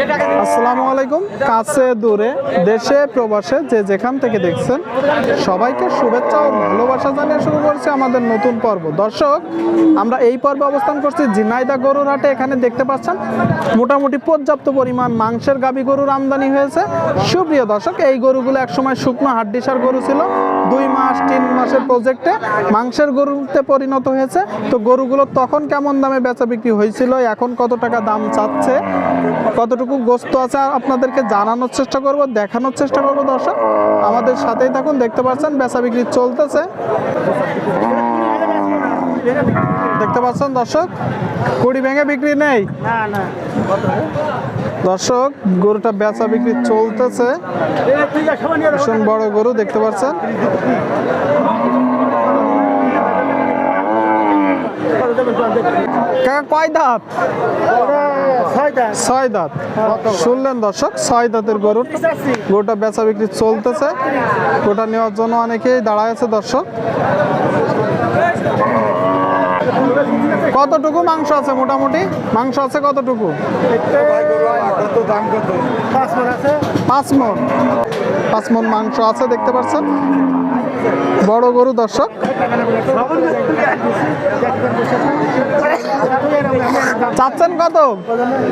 আসসালামু আলাইকুম। কাছে দূরে, দেশে, প্রবাসে, যে যেখান থেকে দেখছেন, সবাইকে শুভেচ্ছা ও ভালোবাসা জানিয়ে শুরু করছি আমাদের নতুন পর্ব। দর্শক, আমরা এই পর্বে অবস্থান করছি ঝিনাইদা গরুর হাটে। এখানে দেখতে পাচ্ছেন, মোটামুটি পর্যাপ্ত পরিমাণ মাংসের গাবি গরুর আমদানি হয়েছে। সুপ্রিয় দর্শক, এই গরুগুলো একসময় শুকনো হাড্ডিসার গরু ছিল। দুই মাস, তিন মাসের প্রজেক্টে মাংসের গরুতে পরিণত হয়েছে। তো গরুগুলো তখন কেমন দামে বেচা বিক্রি হয়েছিল? এখন কত টাকা দাম চাচ্ছে? কতটুকু গোস্ত আছে আপনাদেরকে জানানোর চেষ্টা করব, দেখানোর চেষ্টা করব, দর্শক। আমাদের সাথেই থাকুন, দেখতে পাচ্ছেন, বেচা বিক্রি চলতেছে। দেখতে পাচ্ছেন, দর্শক, কুড়ি ভেঙে বিক্রি নেই। দর্শক, গরুটা বেচা বিক্রি চলতেছে। ভীষণ বড় গরু, দেখতে পাচ্ছেন। কয় দাঁত? দাঁত। শুনলেন দর্শক দাঁতের চলতেছে। গোটা নেওয়ার জন্য অনেকেই দাঁড়ায় আছে দর্শক। কতটুকু মাংস আছে মোটামুটি? মাংস আছে কতটুকু? পাঁচ মন। পাঁচ মন মাংস আছে, দেখতে পাচ্ছেন? বড় গরু দর্শক। চাচ্ছেন কত?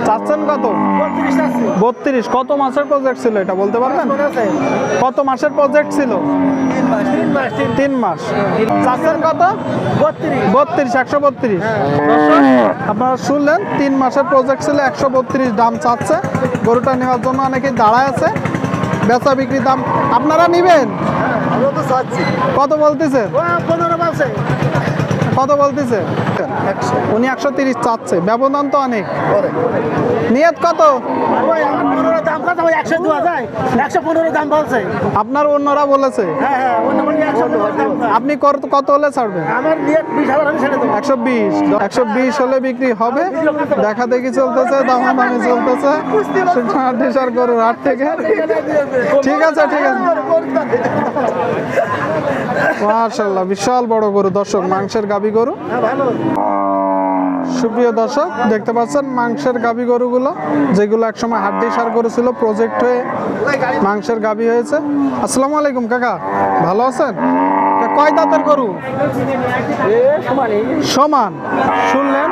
চাচ্ছেন কত? বত্রিশ। কত মাসের প্রজেক্ট ছিল এটা বলতে পারবেন? কত মাসের প্রজেক্ট ছিল? তিন মাস। চাচ্ছেন কত? বত্রিশ, একশো বত্রিশ। আপনারা শুনলেন, তিন মাসের প্রজেক্ট ছিল, একশো বত্রিশ দাম চাচ্ছে। গরুটা নেওয়ার জন্য অনেকেই দাঁড়ায় আছে। বেচা বিক্রি দাম আপনারা নিবেন? কত বলতেছে কত বলতেছে। উনি একশো তিরিশ চাচ্ছে। ব্যবধান তো অনেক। নিয়ত কত? আপনার অন্যরা বলেছে। হ্যাঁ হ্যাঁ। আপনি কত কত হলে ছাড়বেন? একশো বিশ। একশো বিশ হলে বিক্রি হবে। দেখা দেখি চলতেছে দামাদামি চলতেছে। ঢিসার গরুর হাট থেকে। ঠিক আছে ঠিক আছে। মার্শাল্লাহ বিশাল বড় গরু। দর্শক মাংসের গাবি গরু। সুপ্রিয় দর্শক দেখতে পাচ্ছেন মাংসের গাবি গরুগুলো যেগুলো একসময় হাড্ডি সার গরু ছিল প্রজেক্ট হয়ে মাংসের গাবি হয়েছে। আসসালামু আলাইকুম কাকা ভালো আছেন? কয় দাঁতের গরু? সমান। শুনলেন?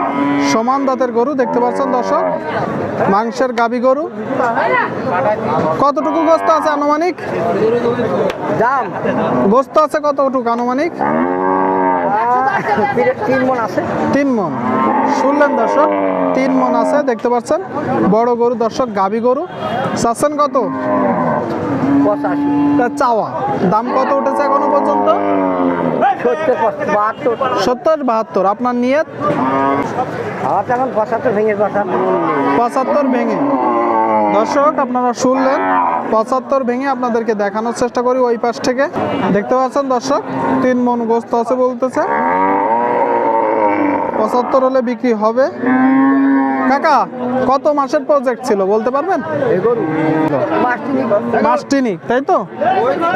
সমান দাঁতের গরু দেখতে পাচ্ছেন দর্শক? মাংসের গাবি গরু। কতটুকু গোস্ত আছে আনুমানিক? গোস্ত আছে কতটুকু আনুমানিক? তিন মন আছে। তিন মন। শুনলেন দর্শক তিন মন আছে দেখতে পাচ্ছেন? বড় গরু দর্শক গাবি গরু। চাচ্ছেন কত? পঁচাশি। চাওয়া দাম কত উঠেছে এখনও পর্যন্ত? সত্তর বাহাত্তর আপনার নিয়ত? এখন পঁচাত্তর ভেঙে। পঁচাত্তর ভেঙে। দর্শক আপনারা শুনলেন পঁচাত্তর ভেঙে আপনাদেরকে দেখানোর চেষ্টা করি ওই পাশ থেকে। দেখতে পাচ্ছেন দর্শক তিন মন গোস্ত আছে বলতেছে। পঁচাত্তর হলে বিক্রি হবে। কাকা, কত মাসের প্রজেক্ট ছিল, বলতে পারবেন? মাসটিনি তাই তো?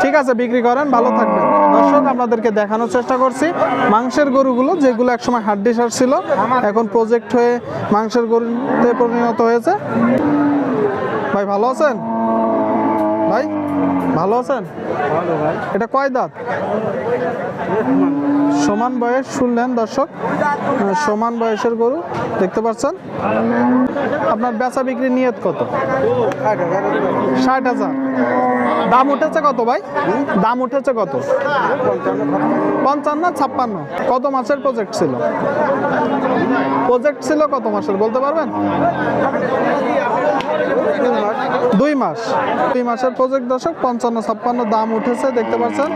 ঠিক আছে, বিক্রি করেন, ভালো থাকবেন। দর্শক, আপনাদেরকে দেখানোর চেষ্টা করছি, মাংসের গরুগুলো, যেগুলো একসময় হাড্ডি সার ছিল, এখন প্রজেক্ট হয়ে মাংসের গরুতে পরিণত হয়েছে। ভাই, ভালো আছেন? ভালো আছেন? এটা কয় দাঁত? সমান বয়স শুনলেন দর্শক। সমান বয়সের গরু দেখতে পাচ্ছেন? আপনার বেচা বিক্রি নিয়ত কত? ষাট হাজার। দাম উঠেছে কত ভাই? দাম উঠেছে কত? পঞ্চান্ন ছাপ্পান্ন। কত মাসের প্রজেক্ট ছিল? প্রজেক্ট ছিল কত মাসের বলতে পারবেন? দুই মাস। দুই মাসের প্রজেক্ট দর্শক পঞ্চান্ন ছাপ্পান্ন দাম উঠেছে দেখতে পাচ্ছেন।